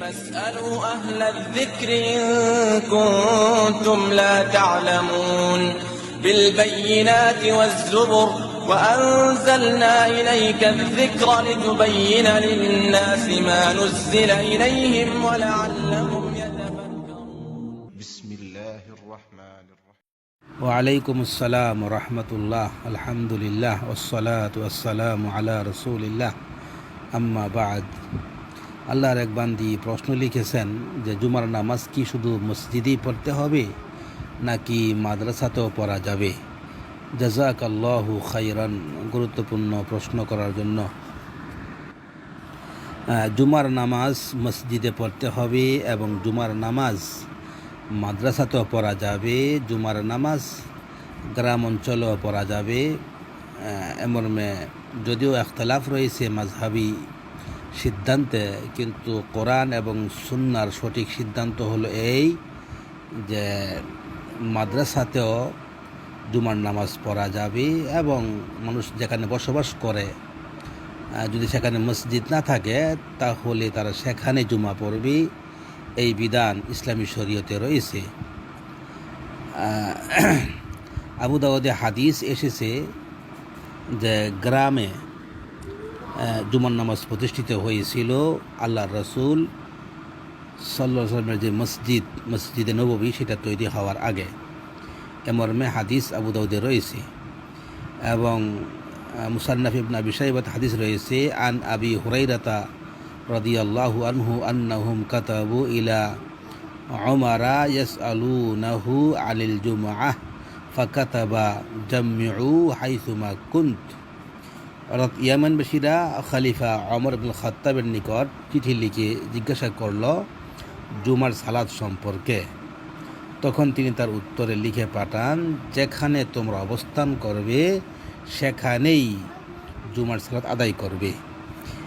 فاسألوا أهل الذكر إن كنتم لا تعلمون بالبينات والزبر وأنزلنا إليك الذكر لتبين للناس ما نزل إليهم ولعلهم يتفكرون. بسم الله الرحمن الرحيم. ওয়ালাইকুম আসসালাম রহমতুল্লাহ আলহামদুলিল্লাহ ওসলাত ওয়াসালাম আলা রসুলিল্লাহ, আম্মা বাদ। আল্লাহর এক বান্দি প্রশ্ন লিখেছেন যে, জুমার নামাজ কি শুধু মসজিদেই পড়তে হবে, নাকি মাদ্রাসাতেও পড়া যাবে? জাজাক আল্লাহু খাইরান গুরুত্বপূর্ণ প্রশ্ন করার জন্য। জুমার নামাজ মসজিদে পড়তে হবে এবং জুমার নামাজ মাদ্রাসাতেও পড়া যাবে, জুমার নামাজ গ্রাম অঞ্চলেও পড়া যাবে। এমন যদিও একতলাফ রয়েছে মাঝহাবি সিদ্ধান্তে, কিন্তু কোরআন এবং সুন্নার সঠিক সিদ্ধান্ত হলো এই যে মাদ্রাসাতেও জুমার নামাজ পড়া যাবে এবং মানুষ যেখানে বসবাস করে যদি সেখানে মসজিদ না থাকে, তাহলে তারা সেখানে জুমা পড়বে। এই বিধান ইসলামী শরীয়তে রয়েছে। আবু দাউদে হাদিস এসেছে যে গ্রামে জুমার নামাজ প্রতিষ্ঠিত হয়েছিল আল্লাহ রসুল সাল্লাহ সাল্লামের যে মসজিদ, মসজিদে নববী সেটা তৈরি হওয়ার আগে। এমর্মে হাদিস আবু দাউদে রয়েছে এবং মুসান্নাফ ইবনা বিশাইবাত হাদিস রয়েছে, আন আবি হুরাইরাতা রাদিয়াল্লাহু আনহু আন্নাহুম কাতাবু ইলা উমারা ইয়াসআলুনাহু আনিল জুমআহ ফাকাতাবা জামিউ হাইসুমা কুন্ত। অর্থাৎ ইয়ামানবাসীরা খলিফা অমর আব্দুল খাত্তাবের নিকট চিঠি লিখে জিজ্ঞাসা করল জুমার সালাদ সম্পর্কে। তখন তিনি তার উত্তরে লিখে পাঠান, যেখানে তোমরা অবস্থান করবে, সেখানেই জুমার সালাত আদায় করবে।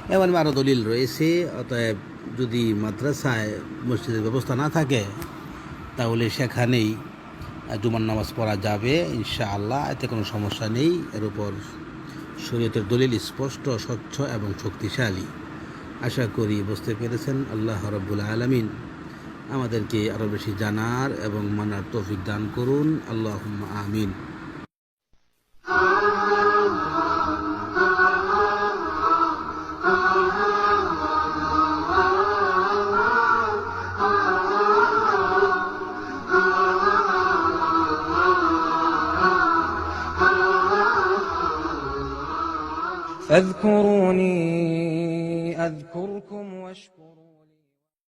এমন আরও দলিল রয়েছে, অতএব যদি মাদ্রাসায় মসজিদের ব্যবস্থা না থাকে, তাহলে সেখানেই জুমার নামাজ পড়া যাবে, ইনশাআল্লাহ। এতে কোনো সমস্যা নেই। এর উপর শরীয়তের দলিল স্পষ্ট, স্বচ্ছ এবং শক্তিশালী। আশা করি বুঝতে পেরেছেন। আল্লাহ রব্বুল আলমিন আমাদেরকে আরও বেশি জানার এবং মানার তৌফিক দান করুন। আল্লাহ আমিন। فاذكروني أذكركم واشكروا